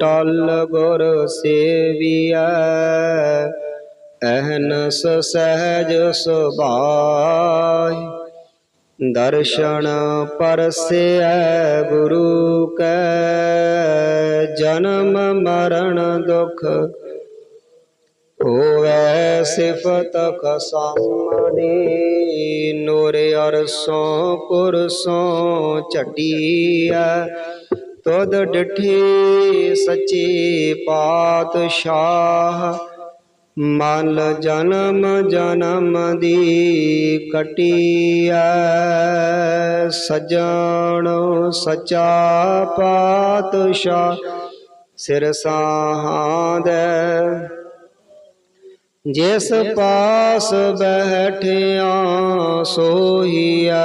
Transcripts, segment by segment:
ਟਲ ਗੁਰ ਸੇਵੀਐ, ਅਹਨਸ ਸਹਿਜ ਸੁਭਾਈ ਦਰਸ਼ਨ ਪਰਸੈ ਗੁਰੂ ਕੈ, ਜਨਮ ਮਰਨ ਦੁਖ ਹੋਵੈ ਸਿਫਤ ਖਸਮਨੀ ਨੂਰ ਅਰਸੋਂ ਪੁਰਸੋਂ ਝਟੀਐ। ਤੁਧ ਡਿਠੀ ਸੱਚੀ ਪਾਤਸ਼ਾਹ। ਮਨ ਜਨਮ ਜਨਮ ਦੀ ਕਟੀਐ, ਸਜਣ ਸਚਾ ਪਾਤਸ਼ਾਹ, ਸਿਰ ਸਾਹਾਂਦੇ ਜਿਸ ਪਾਸ ਬੈਠਿਆ ਸੋਹੀਐ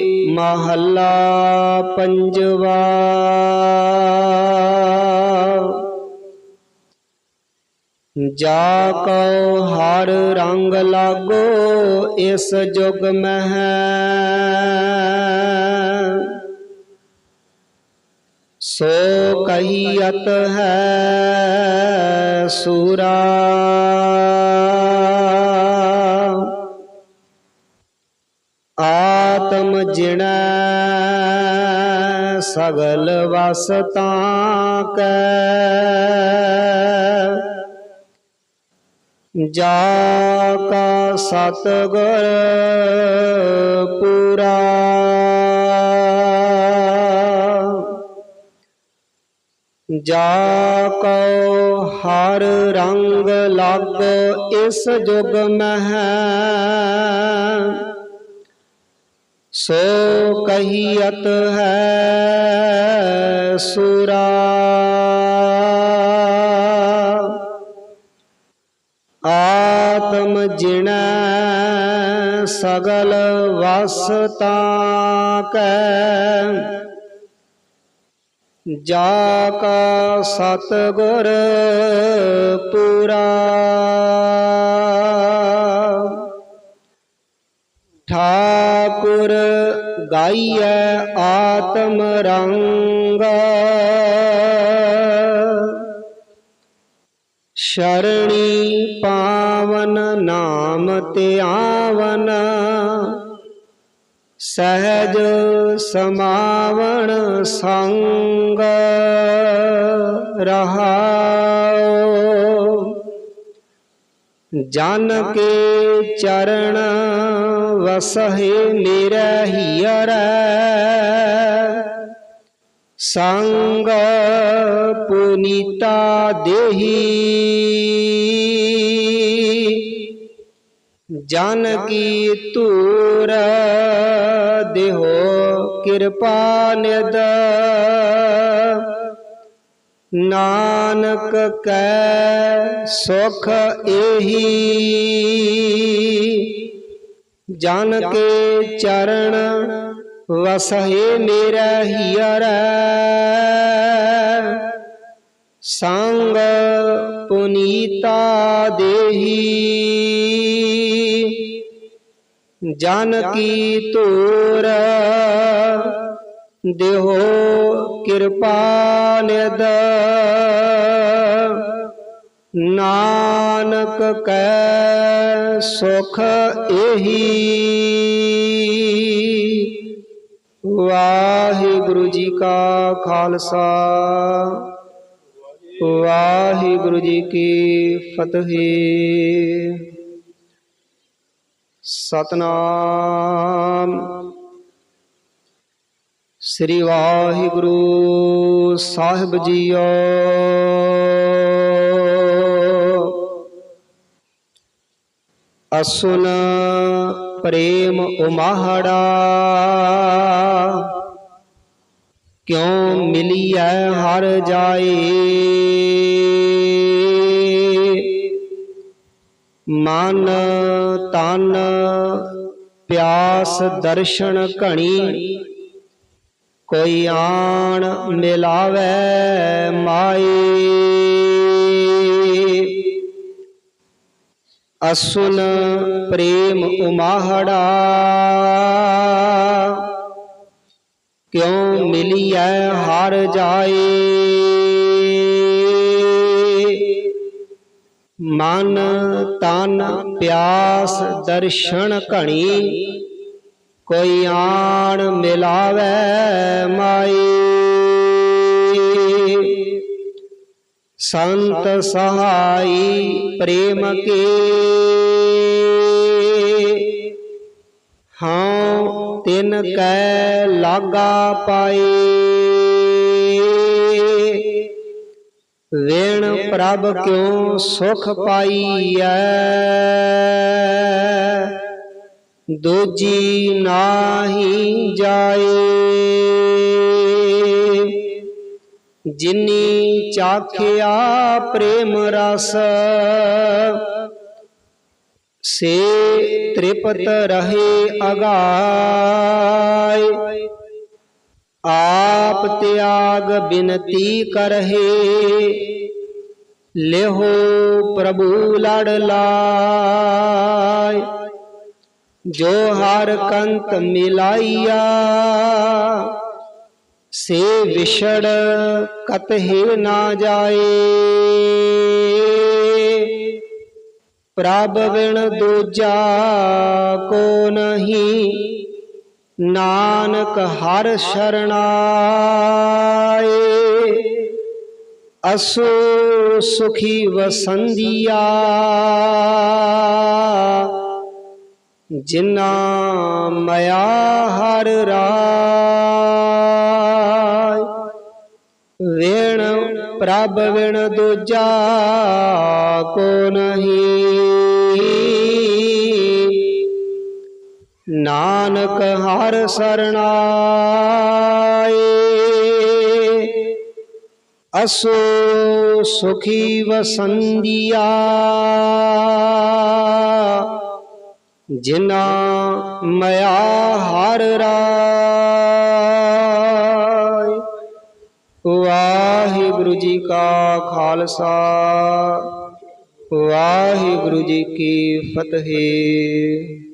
ਮਹੱਲਾ ਪੰਜਵਾ। ਜਾ ਕਉ ਹਰ ਰੰਗ ਲਾਗੋ ਇਸ ਜੁਗ ਮਹਿ। ਸੋ ਕਹੀਅਤ ਹੈ ਸੂਰਾ। ਆਤਮ ਜਿਣੈ ਸਗਲ ਵਸਤਾਂ ਕੈ। ਜਾ ਕਾ ਸਤਗੁਰ ਪੂਰਾ। ਜਾ ਕੋ ਹਰ ਰੰਗ ਲੱਗ ਇਸ ਜੁਗ ਮਹਿ। ਸੋ ਕਹੀਅਤ ਹੈ ਸੂਰਾ। ਆਤਮ ਜਿਣੈ ਸਗਲ ਵਸਤਾ ਕੈ। ਜਾ ਕਾ ਸਤਗੁਰ ਪੂਰਾ। ਗਾਈਐ ਆਤਮ ਰੰਗ। ਸ਼ਰਣੀ ਪਾਵਨ ਨਾਮ ਤੇ ਆਵਨ ਸਹਿਜ ਸਮਾਵਣ ਸੰਗ ਰਹਾਉ। ਜਨ ਕੇ ਚਰਨ ਵਸਹਿ ਨਿਰਹੀਰੈ ਸੰਗ ਪੁਨੀਤਾ ਦੇਹੀ। ਜਨ ਕੀ ਧੂਰ ਦੇਹੋ ਕਿਰਪਾ ਨਿਦ ਨਾਨਕ ਕੈ ਸੁਖ ਏਹੀ। ਜਨ ਕੇ ਚਰਨ ਵਸਹਿ ਮੇਰਾ ਹੀਰੈ ਸੰਗ ਪੁਨੀਤਾ ਦੇਹੀ। ਜਨ ਕੀ ਧੂਰ ਦੇਹੋ ਕਿਰਪਾ ਨਿਦ ਨਾਨਕ ਕੈ ਸੁਖ ਏਹੀ। ਵਾਹਿਗੁਰੂ ਜੀ ਕਾ ਖਾਲਸਾ। ਵਾਹਿਗੁਰੂ ਜੀ ਕੀ ਫਤਿਹ। ਸਤਨਾਮ। ਸ੍ਰੀ ਵਾਹਿਗੁਰੂ ਸਾਹਿਬ ਜੀਓ। ਅਸੁਨ ਪ੍ਰੇਮ ਉਮਾਹੜਾ, ਕਿਉ ਮਿਲੀਐ ਹਰ ਜਾਏ? ਮਨ ਤਨ ਪਿਆਸ ਦਰਸ਼ਨ ਘਣੀ ਕੋਈ ਆਣ ਮਿਲਾਵੇ ਮਾਈ। ਅਸੁਨ ਪ੍ਰੇਮ ਉਮਾਹੜਾ, ਕਿਉ ਮਿਲੀਐ ਹਰ ਜਾਏ? ਮਨ ਤਨ ਪਿਆਸ ਦਰਸ਼ਨ ਘਣੀ ਕੋਈ ਆਣ ਮਿਲਾਵੇ ਮਾਈ। ਸੰਤ ਸਹਾਈ ਪ੍ਰੇਮ ਕੇ। ਹਾਂ, ਤਿਨ ਕੈ ਲਾਗਾ ਪਾਈ। ਵੇਣ ਪ੍ਰਭ ਕਿਉ ਸੁਖ ਪਾਈਐ? ਦੋਜੀ ਨਾਹੀ ਜਾਏ। ਜਿਨੀ ਚਾਖਿਆ ਪ੍ਰੇਮ ਰਸ, ਸੇ ਤ੍ਰਿਪਤ ਰਹੇ ਅਗਾਏ। ਆਪ ਤਿਆਗ ਬਿਨਤੀ ਕਰਹਿ, ਲਿਹੋ ਪ੍ਰਭੂ ਲੜ ਲਾਇ ਜੋ ਹਰ ਕੰਤ ਮਿਲਾਈਆ, ਸੇ ਵਿਛੜ ਕਤਹਿ ਨਾ ਜਾਏ। ਪ੍ਰਭ ਬਿਨ ਦੂਜਾ ਕੋ ਨਹੀਂ, ਨਾਨਕ ਹਰ ਸ਼ਰਣਾਏ। ਅਸੋ ਸੁਖੀ ਵਸੰਦੀਆ ਜਿਨਾ ਮਾਇਆ ਹਰ ਰਾਇ ਵੇਣ ਪ੍ਰਭ ਵਿਣ ਦੂਜਾ ਕੋ ਨਹੀਂ। ਨਾਨਕ ਹਰ ਸਰਣਾਏ, ਅਸੋ ਸੁਖੀ ਵਸੰਦੀਆ। ਜਿਨਾ ਮਇਆ ਹਰ ਰਾਇ ਵਾਹਿਗੁਰੂ ਜੀ ਕਾ ਖਾਲਸਾ ਵਾਹਿਗੁਰੂ ਜੀ ਕੀ ਫਤਿਹ।